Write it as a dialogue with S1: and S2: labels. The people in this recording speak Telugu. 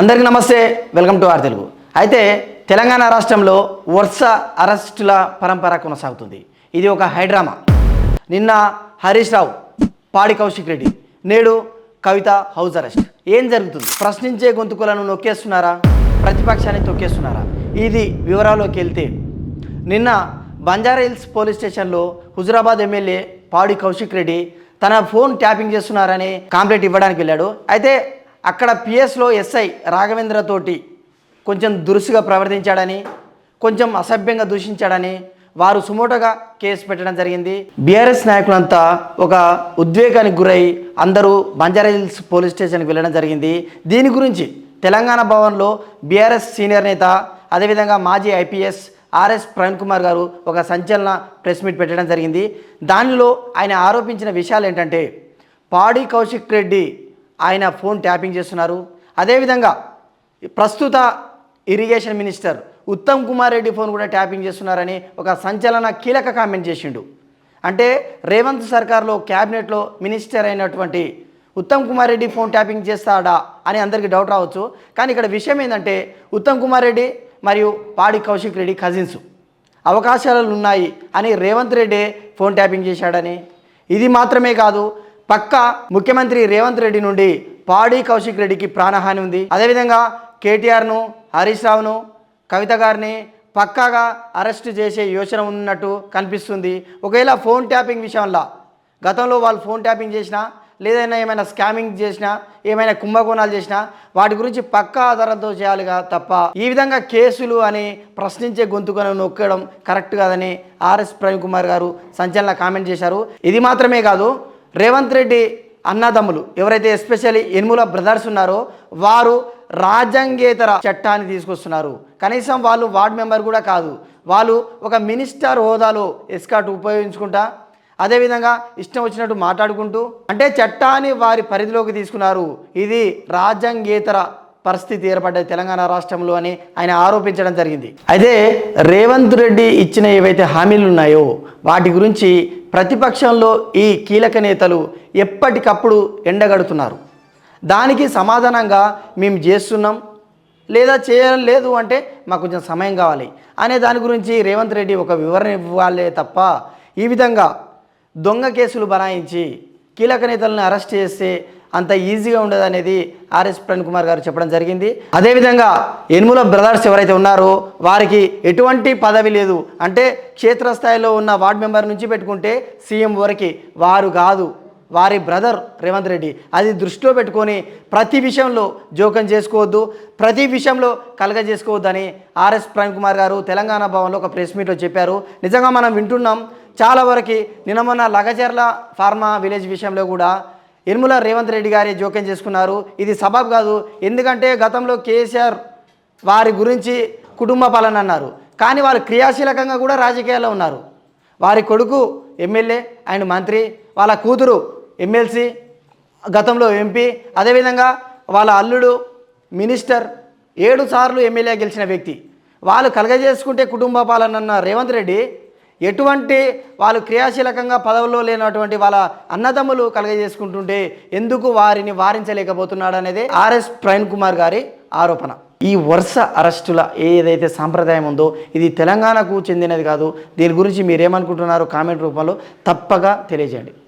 S1: అందరికీ నమస్తే వెల్కమ్ టు ఆర్ తెలుగు. అయితే తెలంగాణ రాష్ట్రంలో వరుస అరెస్టుల పరంపర కొనసాగుతుంది. ఇది ఒక హైడ్రామా నిన్న హరీష్ రావు పాడి కౌశిక్ రెడ్డి నేడు కవిత హౌస్ అరెస్ట్. ఏం జరుగుతుంది? ప్రశ్నించే గొంతుకులను నొక్కేస్తున్నారా? ప్రతిపక్షాన్ని తొక్కేస్తున్నారా? ఇది వివరాల్లోకి వెళ్తే నిన్న బంజారాహిల్స్ పోలీస్ స్టేషన్లో హుజురాబాద్ ఎమ్మెల్యే పాడి కౌశిక్ రెడ్డి తన ఫోన్ ట్యాపింగ్ చేస్తున్నారని కాంప్లైంట్ ఇవ్వడానికి వెళ్ళాడు. అయితే అక్కడ పిఎస్లో ఎస్ఐ రాఘవేంద్రతోటి కొంచెం దురుసుగా ప్రవర్తించాడని కొంచెం అసభ్యంగా దూషించాడని వారు సుమోటోగా కేసు పెట్టడం జరిగింది. బీఆర్ఎస్ నాయకులంతా ఒక ఉద్వేగానికి గురై అందరూ బంజారా హిల్స్ పోలీస్ స్టేషన్కి వెళ్ళడం జరిగింది. దీని గురించి తెలంగాణ భవన్లో బీఆర్ఎస్ సీనియర్ నేత అదేవిధంగా మాజీ ఐపీఎస్ ఆర్ఎస్ ప్రవీణ్ కుమార్ గారు ఒక సంచలన ప్రెస్ మీట్ పెట్టడం జరిగింది. దానిలో ఆయన ఆరోపించిన విషయాలు ఏంటంటే పాడి కౌశిక్ రెడ్డి ఆయన ఫోన్ ట్యాపింగ్ చేస్తున్నారు. అదేవిధంగా ప్రస్తుత irrigation minister Uttam Kumar Reddy phone కూడా ట్యాపింగ్ చేస్తున్నారని ఒక సంచలన కీలక కామెంట్ చేసిండు. అంటే రేవంత్ సర్కార్లో క్యాబినెట్లో మినిస్టర్ అయినటువంటి ఉత్తమ్ కుమార్ రెడ్డి ఫోన్ ట్యాపింగ్ చేస్తాడా అని అందరికీ డౌట్ రావచ్చు. కానీ ఇక్కడ విషయం ఏంటంటే ఉత్తమ్ కుమార్ రెడ్డి మరియు పాడి కౌశిక్ రెడ్డి కజిన్స్ అవకాశాలు ఉన్నాయి అని రేవంత్ రెడ్డి ఫోన్ ట్యాపింగ్ చేశాడని. ఇది మాత్రమే కాదు పక్క ముఖ్యమంత్రి రేవంత్ రెడ్డి నుండి పాడి కౌశిక్ రెడ్డికి ప్రాణహాని ఉంది. అదేవిధంగా కేటీఆర్ను హరీష్ రావును కవిత గారిని పక్కాగా అరెస్ట్ చేసే యోచన ఉన్నట్టు కనిపిస్తుంది. ఒకవేళ ఫోన్ ట్యాపింగ్ విషయంలో గతంలో వాళ్ళు ఫోన్ ట్యాపింగ్ చేసినా లేదైనా ఏమైనా స్కామింగ్ చేసినా ఏమైనా కుంభకోణాలు చేసినా వాటి గురించి పక్కా ఆధారంతో చేయాలిగా తప్ప ఈ విధంగా కేసులు అని ప్రశ్నించే గొంతుకను నొక్కడం కరెక్ట్ కాదని ఆర్ఎస్ ప్రవీణ్ కుమార్ గారు సంచలన కామెంట్ చేశారు. ఇది మాత్రమే కాదు రేవంత్ రెడ్డి అన్నదమ్ములు. ఎవరైతే ఎస్పెషల్లీ ఎనుముల బ్రదర్స్ ఉన్నారో వారు రాజ్యాంగేతర చట్టాన్ని తీసుకొస్తున్నారు. కనీసం వాళ్ళు వార్డ్ మెంబర్ కూడా కాదు. వాళ్ళు ఒక మినిస్టర్ హోదాలో ఎస్కాట్ ఉపయోగించుకుంటా అదేవిధంగా ఇష్టం వచ్చినట్టు మాట్లాడుకుంటూ అంటే చట్టాన్ని వారి పరిధిలోకి తీసుకున్నారు. ఇది రాజ్యాంగేతర పరిస్థితి ఏర్పడ్డది తెలంగాణ రాష్ట్రంలో అని ఆయన ఆరోపించడం జరిగింది. అయితే రేవంత్ రెడ్డి ఇచ్చిన ఏవైతే హామీలు ఉన్నాయో వాటి గురించి ప్రతిపక్షంలో ఈ కీలక నేతలు ఎప్పటికప్పుడు ఎండగడుతున్నారు. దానికి సమాధానంగా మేము చేస్తున్నాం లేదా చేయడం లేదు అంటే మాకు కొంచెం సమయం కావాలి అనే దాని గురించి రేవంత్ రెడ్డి ఒక వివరణ ఇవ్వాలే తప్ప ఈ విధంగా దొంగ కేసులు బనాయించి కీలక నేతలను అరెస్ట్ చేస్తే అంత ఈజీగా ఉండదు అనేది ఆర్ఎస్ ప్రణ్ కుమార్ గారు చెప్పడం జరిగింది. అదేవిధంగా ఎనుముల బ్రదర్స్ ఎవరైతే ఉన్నారో వారికి ఎటువంటి పదవి లేదు. అంటే క్షేత్రస్థాయిలో ఉన్న వార్డ్ మెంబర్ నుంచి పెట్టుకుంటే సీఎం వరకు వారు కాదు. వారి బ్రదర్ రేవంత్ రెడ్డి. అది దృష్టిలో పెట్టుకొని ప్రతి విషయంలో జోక్యం చేసుకోవద్దు. ప్రతి విషయంలో కలగ చేసుకోవద్దని ఆర్ఎస్ ప్రణ్ కుమార్ గారు తెలంగాణ భవన్లో ఒక ప్రెస్ మీట్లో చెప్పారు. నిజంగా మనం వింటున్నాం. చాలా వరకు నిన్న మొన్న లగచర్ల ఫార్మా విలేజ్ విషయంలో కూడా ఇర్ముల రేవంత్ రెడ్డి గారి జోక్యం చేసుకున్నారు. ఇది సబబ్ కాదు. ఎందుకంటే గతంలో కేసీఆర్ వారి గురించి కుటుంబ పాలన అన్నారు. కానీ వారు క్రియాశీలకంగా కూడా రాజకీయాల్లో ఉన్నారు. వారి కొడుకు ఎమ్మెల్యే అండ్ మంత్రి వాళ్ళ కూతురు ఎమ్మెల్సీ గతంలో ఎంపీ అదేవిధంగా వాళ్ళ అల్లుడు మినిస్టర్ ఏడు సార్లు ఎమ్మెల్యే గెలిచిన వ్యక్తి. వాళ్ళు కలగజేసుకుంటే కుటుంబ పాలన అన్న రేవంత్ రెడ్డి ఎటువంటి వాళ్ళు క్రియాశీలకంగా పదవుల్లో లేనటువంటి వాళ్ళ అన్నదమ్ములు కలగజేసుకుంటుంటే ఎందుకు వారిని వారించలేకపోతున్నాడు అనేది ఆర్ఎస్ ప్రవీణ్ కుమార్ గారి ఆరోపణ. ఈ వరుస అరెస్టుల ఏదైతే సాంప్రదాయం ఉందో ఇది తెలంగాణకు చెందినది కాదు. దీని గురించి మీరేమనుకుంటున్నారో కామెంట్ రూపంలో తప్పగా తెలియజేయండి.